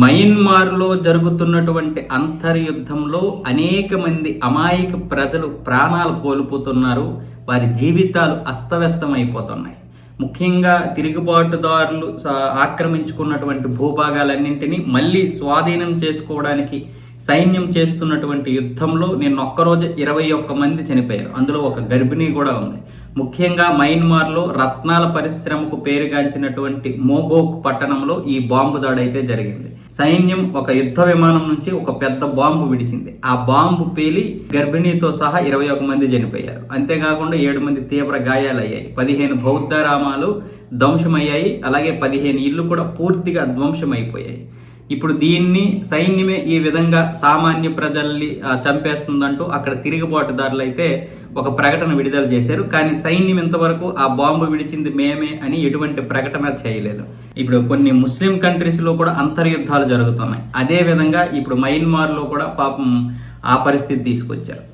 మయన్మార్లో జరుగుతున్నటువంటి అంతర్యుద్ధంలో అనేక మంది అమాయక ప్రజలు ప్రాణాలు కోల్పోతున్నారు. వారి జీవితాలు అస్తవ్యస్తమైపోతున్నాయి. ముఖ్యంగా తిరుగుబాటుదారులు ఆక్రమించుకున్నటువంటి భూభాగాలన్నింటినీ మళ్ళీ స్వాధీనం చేసుకోవడానికి సైన్యం చేస్తున్నటువంటి యుద్ధంలో నిన్న ఒక్కరోజు ఇరవై ఒక్క మంది చనిపోయారు. అందులో ఒక గర్భిణి కూడా ఉంది. ముఖ్యంగా మయన్మార్లో రత్నాల పరిశ్రమకు పేరుగాంచినటువంటి మోగోక్ పట్టణంలో ఈ బాంబు దాడైతే అయితే జరిగింది. సైన్యం ఒక యుద్ధ విమానం నుంచి ఒక పెద్ద బాంబు విడిచింది. ఆ బాంబు పేలి గర్భిణీతో సహా ఇరవై ఒక మంది చనిపోయారు. అంతేకాకుండా ఏడు మంది తీవ్ర గాయాలయ్యాయి. పదిహేను బౌద్ధ రామాలు ధ్వంసమయ్యాయి. అలాగే పదిహేను ఇళ్ళు కూడా పూర్తిగా ధ్వంసమైపోయాయి. ఇప్పుడు దీన్ని సైన్యమే ఈ విధంగా సామాన్య ప్రజల్ని చంపేస్తుందంటూ అక్కడ తిరుగుబాటుదారులు అయితే ఒక ప్రకటన విడుదల చేశారు. కానీ సైన్యం ఇంతవరకు ఆ బాంబు విడిచింది మేమే అని ఎటువంటి ప్రకటన చేయలేదు. ఇప్పుడు కొన్ని ముస్లిం కంట్రీస్లో కూడా అంతర్యుద్ధాలు జరుగుతున్నాయి. అదే విధంగా ఇప్పుడు మయన్మార్లో కూడా పాపం ఆ పరిస్థితి తీసుకొచ్చారు.